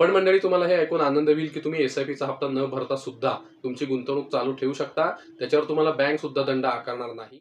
पण मंडळी तुम्हाला हे ऐकून आनंद होईल की तुम्ही एस आय पीचा हप्ता न भरता सुद्धा तुमची गुंतवणूक चालू ठेवू शकता. त्याच्यावर तुम्हाला बँक सुद्धा दंड आकारणार नाही.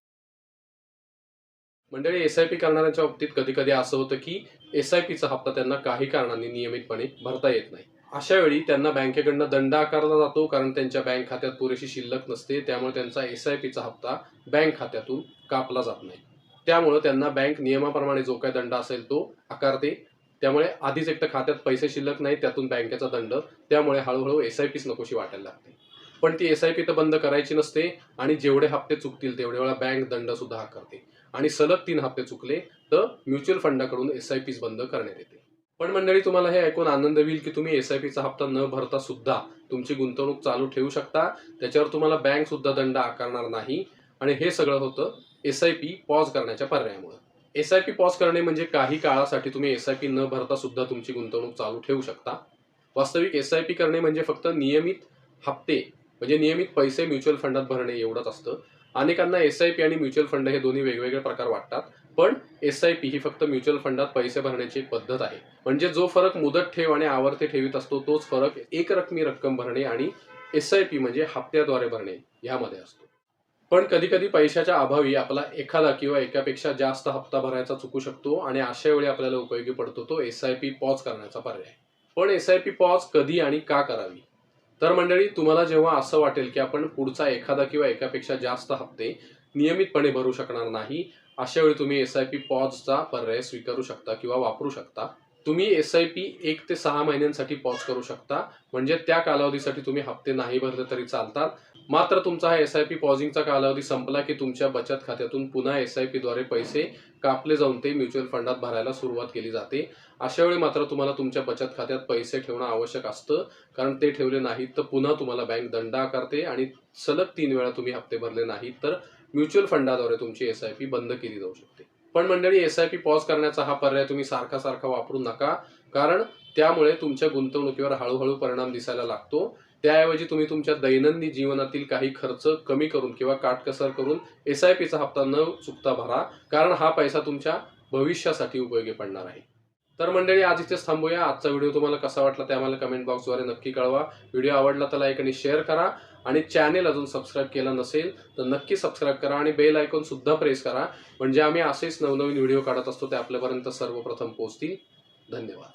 मंडळी एस आय पी करणाऱ्यांच्या बाबतीत कधी कधी असं होतं की एस आय पीचा हप्ता त्यांना काही कारणांनी नियमितपणे भरता येत नाही. अशा वेळी त्यांना बँकेकडनं दंड आकारला जातो कारण त्यांच्या बँक खात्यात पुरेशी शिल्लक नसते. त्यामुळे त्यांचा एस आय पीचा हप्ता बँक खात्यातून कापला जात नाही. त्यामुळं त्यांना बँक नियमाप्रमाणे जो काही दंड असेल तो आकारते. त्यामुळे आधीच एक तर खात्यात पैसे शिल्लक नाही त्यातून बँकेचा दंड. त्यामुळे हळूहळू एस आय पीच नकोशी वाटायला लागते. पण ती एस आय पी तर बंद करायची नसते आणि जेवढे हप्ते चुकतील तेवढे वेळा बँक दंड सुद्धा आकारते. आणि सलग तीन हप्ते चुकले तर म्युच्युअल फंडाकडून एस आय पीच बंद करण्यात येते. पण मंडळी तुम्हाला हे ऐकून आनंद होईल की तुम्ही एस आय पीचा हप्ता न भरता सुद्धा तुमची गुंतवणूक चालू ठेवू शकता. त्याच्यावर तुम्हाला बँक सुद्धा दंड आकारणार नाही. आणि हे सगळं होतं एस आय पी पॉज करण्याच्या पर्यायामुळे. एस आय पी पॉज करणे म्हणजे काही काळासाठी तुम्ही एस आय पी न भरता सुद्धा तुमची गुंतवणूक चालू ठेवू शकता. वास्तविक एस आय पी करणे म्हणजे फक्त नियमित हप्ते म्हणजे नियमित पैसे म्युच्युअल फंडात भरणे एवढंच असतं. अनेकांना एस आय पी आणि म्युच्युअल फंड हे दोन्ही वेगवेगळे प्रकार वाटतात पण एस आय पी ही फक्त म्युच्युअल फंडात पैसे भरण्याची एक पद्धत आहे. म्हणजे जो फरक मुदत ठेव आणि आवर्ती ठेवीत असतो तोच फरक एक रकमी रक्कम भरणे आणि एस आय पी म्हणजे हप्त्याद्वारे भरणे यामध्ये असतो. पण कधी कधी पैशाच्या अभावी आपला एखादा किंवा एकापेक्षा जास्त हप्ता भरायचा चुकू शकतो आणि अशा वेळी आपल्याला उपयोगी पडतो तो एस आय पी पॉज करण्याचा पर्याय. पण एस आय पी पॉज कधी आणि का करावी? तर मंडळी तुम्हाला जेव्हा असं वाटेल की आपण पुढचा एखादा किंवा एकापेक्षा जास्त हप्ते नियमितपणे भरू शकणार नाही अशा वेळी तुम्ही एस आय पी पॉजचा पर्याय स्वीकारू शकता किंवा वापरू शकता. तुम्ही एस आय पी एक ते सहा महिन्यांसाठी पॉज करू शकता. म्हणजे त्या कालावधीसाठी तुम्ही हप्ते नाही भरले तरी चालतात. मात्र तुमचा हा एस आय पी पॉझिंगचा कालावधी संपला की तुमच्या बचत खात्यातून पुन्हा एस आय पीद्वारे पैसे कापले जाऊन ते म्युच्युअल फंडात भरायला सुरुवात केली जाते. अशा वेळी मात्र तुम्हाला तुमच्या बचत खात्यात पैसे ठेवणं आवश्यक असतं. कारण ते ठेवले नाहीत तर पुन्हा तुम्हाला बँक दंड आकारते आणि सलग तीन वेळा तुम्ही हप्ते भरले नाहीत तर म्युच्युअल फंडाद्वारे तुमची एस आय पी बंद केली जाऊ शकते. पण मंडळी एस आय पी पॉज करण्याचा हा पर्याय तुम्ही सारखा सारखा वापरू नका. कारण त्यामुळे तुमच्या गुंतवणुकीवर हळूहळू परिणाम दिसायला लागतो. त्याऐवजी तुम्ही तुमच्या दैनंदिन जीवनातील काही खर्च कमी करून किंवा काटकसर करून एस आय पीचा हप्ता न चुकता भरा. कारण हा पैसा तुमच्या भविष्यासाठी उपयोगी पडणार आहे. तर मंडळी आज इथेच थांबूया. आजचा व्हिडिओ तुम्हाला कसा वाटला ते आम्हाला कमेंट बॉक्सद्वारे नक्की कळवा. व्हिडिओ आवडला तर लाईक आणि शेअर करा. आणि चॅनेल अजून सबस्क्राईब केला नसेल तर नक्की सबस्क्राईब करा आणि बेल आयकॉन सुद्धा प्रेस करा. म्हणजे आम्ही असेच नवनवीन व्हिडिओ काढत असतो ते आपल्यापर्यंत सर्वप्रथम पोहोचतील. धन्यवाद.